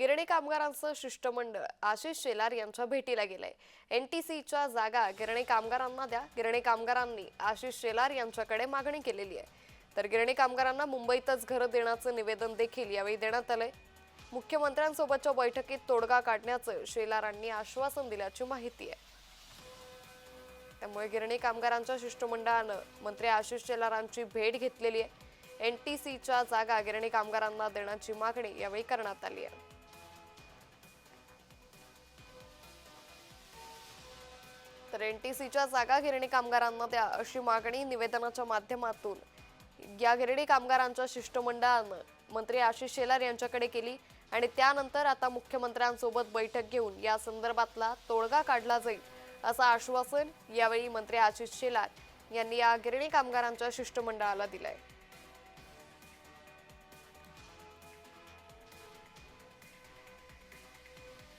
गिरणी कामगारांचं शिष्टमंडळ आशिष शेलार यांच्या भेटीला गेलंय. सीच्या जागा गिरणी कामगारांना द्या. गिरणी कामगारांनी आशिष शेलार यांच्याकडे मागणी केलेली आहे. तर गिरणी कामगारांना मुंबईतच घरं देण्याचं निवेदन देखील यावेळी देण्यात आलंय. मुख्यमंत्र्यांसोबतच्या बैठकीत तोडगा काढण्याचं शेलारांनी आश्वासन दिल्याची माहिती आहे. त्यामुळे गिरणी कामगारांच्या शिष्टमंडळानं मंत्री आशिष शेलारांची भेट घेतलेली आहे. एन टी सीच्या जागा गिरणी कामगारांना देण्याची मागणी यावेळी करण्यात आली आहे. तर एन टी सीच्या जागा गिरणी कामगारांना द्या अशी मागणी निवेदनाच्या माध्यमातून. या गिरणी कामगारांच्या शिष्टमंडळानं मंत्री आशिष शेलार यांच्याकडे केली आणि त्यानंतर आता मुख्यमंत्र्यांसोबत बैठक घेऊन या संदर्भातला तोडगा काढला जाईल असं आश्वासन यावेळी मंत्री आशिष शेलार यांनी या गिरणी कामगारांच्या शिष्टमंडळाला दिलंय.